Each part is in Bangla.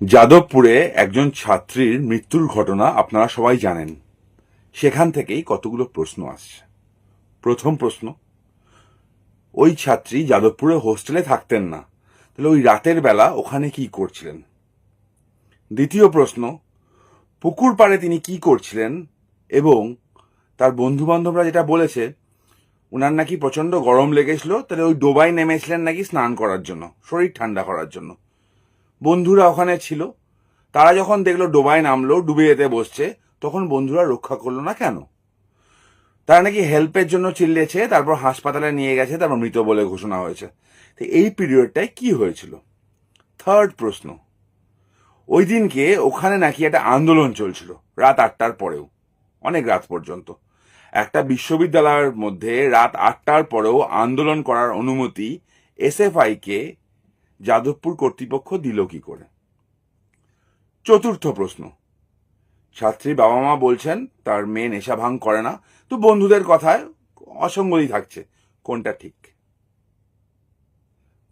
যাদবপুরে একজন ছাত্রীর মৃত্যুর ঘটনা আপনারা সবাই জানেন। সেখান থেকেই কতগুলো প্রশ্ন আসছে। প্রথম প্রশ্ন, ওই ছাত্রী যাদবপুরে হোস্টেলে থাকতেন না, তাহলে ওই রাতের বেলা ওখানে কি করছিলেন? দ্বিতীয় প্রশ্ন, পুকুর পাড়ে তিনি কি করছিলেন? এবং তার বন্ধু বান্ধবরা যেটা বলেছে ওনার নাকি প্রচণ্ড গরম লেগেছিল, তাহলে ওই ডোবায় নেমেছিলেন নাকি স্নান করার জন্য, শরীর ঠান্ডা করার জন্য। বন্ধুরা ওখানে ছিল। তারা যখন দেখল ডোবায় নামলো ডুবে যেতে বসছে, তখন বন্ধুরা রক্ষা করল না কেন? তারা নাকি হেল্পের জন্য চিল্লেছে, তারপর হাসপাতালে নিয়ে গেছে, তারপর মৃত বলে ঘোষণা হয়েছে। তো এই পিরিয়ডটায় কি হয়েছিল? থার্ড প্রশ্ন। ওই দিনকে ওখানে নাকি একটা আন্দোলন চলছিল, রাত আটটার পরেও, অনেক রাত পর্যন্ত। একটা বিশ্ববিদ্যালয়ের মধ্যে রাত আটটার পরেও আন্দোলন করার অনুমতি এসএফআই কে যাদবপুর কর্তৃপক্ষ দিল কি করে? চতুর্থ প্রশ্ন। ছাত্রীর বাবা মা বলছেন, তার মেয়ে নেশা ভাঙ করে না। তো বন্ধুদের কথায় অসঙ্গতি থাকছে। কোনটা ঠিক?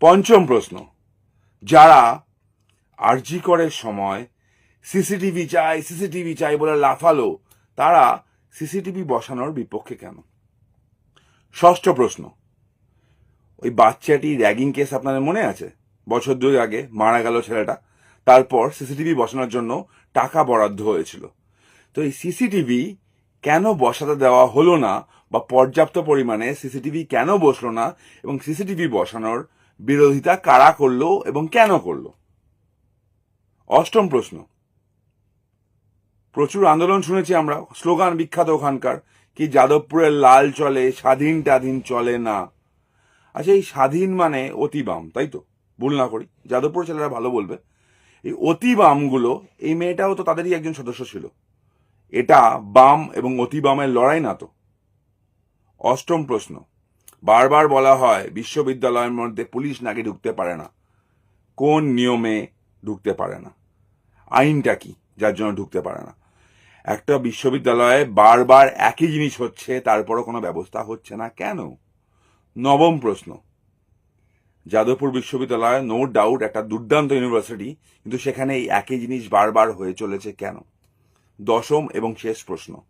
পঞ্চম প্রশ্ন। যারা আরজি করের সময়, সিসিটিভি চাই সিসিটিভি চাই বলে লাফালো, তারা সিসিটিভি বসানোর বিপক্ষে কেন? ষষ্ঠ প্রশ্ন। ওই বাচ্চাটি র্যাগিং কেস আপনাদের মনে আছে? বছর দুই আগে মারা গেল ছেলেটা। তারপর সিসিটিভি বসানোর জন্য টাকা বরাদ্দ হয়েছিল। তো এই সিসিটিভি কেন বসাতে দেওয়া হলো না বা পর্যাপ্ত পরিমাণে সিসিটিভি কেন বসল না এবং সিসিটিভি বসানোর বিরোধিতা কারা করল এবং কেন করল? অষ্টম প্রশ্ন। প্রচুর আন্দোলন শুনেছি আমরা। স্লোগান বিখ্যাত ওখানকার কি যাদবপুরের লাল চলে স্বাধীন টাধীন চলে না। আচ্ছা এই স্বাধীন মানে অতি বাম, তাই তো? ভুল না করি, যাদবপুর ছেলেরা ভালো বলবে। এই অতি বামগুলো, এই মেয়েটাও তো তাদেরই একজন সদস্য ছিল। এটা বাম এবং অতি বামের লড়াই না তো। অষ্টম প্রশ্ন, বারবার বলা হয় বিশ্ববিদ্যালয়ের মধ্যে পুলিশ নাকি ঢুকতে পারে না। কোন নিয়মে ঢুকতে পারে না? আইনটা কি যার জন্য ঢুকতে পারে না? একটা বিশ্ববিদ্যালয়ে বারবার একই জিনিস হচ্ছে, তারপরও কোনো ব্যবস্থা হচ্ছে না কেন? নবম প্রশ্ন যাদবপুর বিশ্ববিদ্যালয় নো ডাউট একটা দুর্দান্ত ইউনিভার্সিটি কিন্তু সেখানে এই একই জিনিস বারবার হয়ে চলেছে কেন? দশম এবং শেষ প্রশ্ন।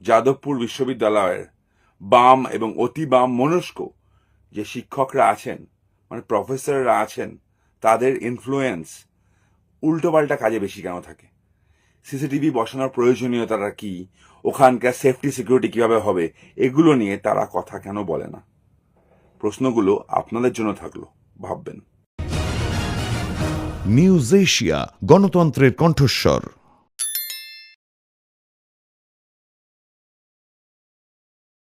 যাদবপুর বিশ্ববিদ্যালয়ের বাম এবং অতি বাম মনস্ক যে শিক্ষকরা আছেন মানে প্রফেসররা আছেন, তাদের ইনফ্লুয়েন্স উল্টোপাল্টা কাজে বেশি কেন থাকে? সিসিটিভি বসানোর প্রয়োজনীয়তাটা কি? ওখানকার সেফটি সিকিউরিটি কীভাবে হবে? এগুলো নিয়ে তারা কথা কেন বলে না? প্রশ্নগুলো আপনাদের জন্য থাকল ভাববেন। নিউজ এশিয়া গণতন্ত্রের কণ্ঠস্বর।